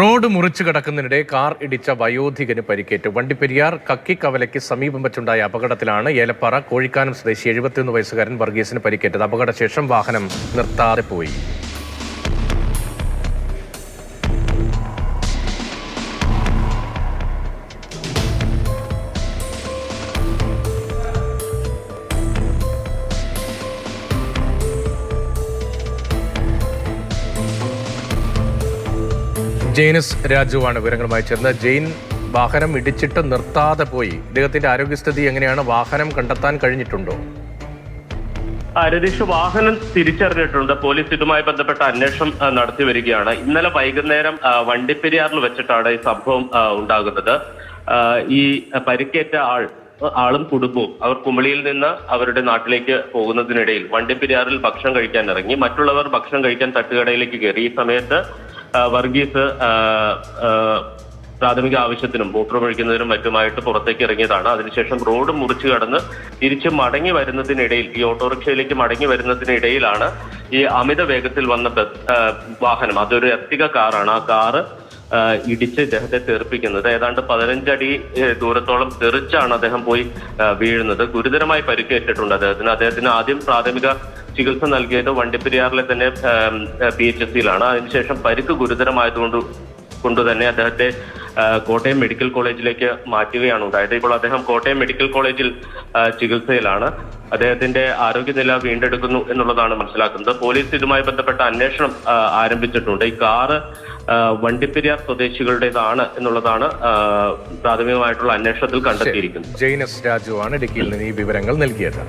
Road മുറിച്ചു കിടക്കുന്നതിനിടെ car ഇടിച്ച വയോധികന് പരിക്കേറ്റു. വണ്ടിപ്പെരിയാർ കക്കിക്കവലയ്ക്ക് സമീപം വെച്ചുണ്ടായ അപകടത്തിലാണ് ഏലപ്പാറ കോഴിക്കാനം സ്വദേശി എഴുപത്തിയൊന്ന് വയസ്സുകാരൻ വർഗീസിന് പരിക്കേറ്റത്. അപകടശേഷം വാഹനം നിർത്താതെ പോയി. ജെയിനസ് രാജുവാണ് വിവരങ്ങളുമായി ചേർന്നത്. ജെയിൻ വാഹനം ഇടിച്ചിട്ട് നിർത്താതെ പോയി. ഇദ്ദേഹത്തിന്റെ ആരോഗ്യസ്ഥിതി എങ്ങനെയാണ്? വാഹനം കണ്ടെത്താൻ കഴിഞ്ഞിട്ടുണ്ടോ? രതീഷ് വാഹനം തിരിച്ചറിഞ്ഞിട്ടുണ്ട്. പോലീസ് ഇതുമായി ബന്ധപ്പെട്ട അന്വേഷണം നടത്തി വരികയാണ്. ഇന്നലെ വൈകുന്നേരം വണ്ടിപ്പെരിയാറിൽ വെച്ചിട്ടാണ് ഈ സംഭവം ഉണ്ടാകുന്നത്. ഈ പരിക്കേറ്റ ആൾ ആളും കുടുംബവും അവർ കുമളിയിൽ നിന്ന് അവരുടെ നാട്ടിലേക്ക് പോകുന്നതിനിടയിൽ വണ്ടിപ്പെരിയാറിൽ ഭക്ഷണം കഴിക്കാൻ ഇറങ്ങി. മറ്റുള്ളവർ ഭക്ഷണം കഴിക്കാൻ തട്ടുകടയിലേക്ക് കയറി. ഈ സമയത്ത് വർഗീസ് പ്രാഥമിക ആവശ്യത്തിനും മൂത്രമൊഴിക്കുന്നതിനും മറ്റുമായിട്ട് പുറത്തേക്ക് ഇറങ്ങിയതാണ്. അതിനുശേഷം റോഡ് മുറിച്ചു കടന്ന് തിരിച്ച് മടങ്ങി വരുന്നതിനിടയിൽ ഈ ഓട്ടോറിക്ഷയിലേക്ക് മടങ്ങി വരുന്നതിനിടയിലാണ് ഈ അമിത വേഗത്തിൽ വന്ന ബസ് വാഹനം. അതൊരു എർത്തിക കാറാണ്. ആ കാറ് ഇടിച്ച് ഇദ്ദേഹത്തെ തെറിപ്പിക്കുന്നത്. ഏതാണ്ട് പതിനഞ്ചടി ദൂരത്തോളം തെറിച്ചാണ് അദ്ദേഹം പോയി വീഴുന്നത്. ഗുരുതരമായി പരിക്കേറ്റിട്ടുണ്ട് അദ്ദേഹത്തിന്. അദ്ദേഹത്തിന് ആദ്യം പ്രാഥമിക ചികിത്സ നൽകിയത് വണ്ടിപ്പെരിയാറിലെ തന്നെ പി എച്ച് എസ് സിയിലാണ് അതിനുശേഷം പരിക്ക് ഗുരുതരമായതുകൊണ്ട് കൊണ്ട് തന്നെ അദ്ദേഹത്തെ കോട്ടയം മെഡിക്കൽ കോളേജിലേക്ക് മാറ്റുകയാണ് ഉണ്ടായത്. ഇപ്പോൾ അദ്ദേഹം കോട്ടയം മെഡിക്കൽ കോളേജിൽ ചികിത്സയിലാണ്. അദ്ദേഹത്തിന്റെ ആരോഗ്യനില വീണ്ടെടുക്കുന്നു എന്നുള്ളതാണ് മനസ്സിലാക്കുന്നത്. പോലീസ് ഇതുമായി ബന്ധപ്പെട്ട അന്വേഷണം ആരംഭിച്ചിട്ടുണ്ട്. ഈ കാറ് വണ്ടിപ്പെരിയാർ സ്വദേശികളുടേതാണ് എന്നുള്ളതാണ് പ്രാഥമികമായിട്ടുള്ള അന്വേഷണത്തിൽ കണ്ടെത്തിയിരിക്കുന്നത്. ജെയിനസ് രാജുവാണ് ഇടുക്കിയിൽ നിന്ന് ഈ വിവരങ്ങൾ നൽകിയത്.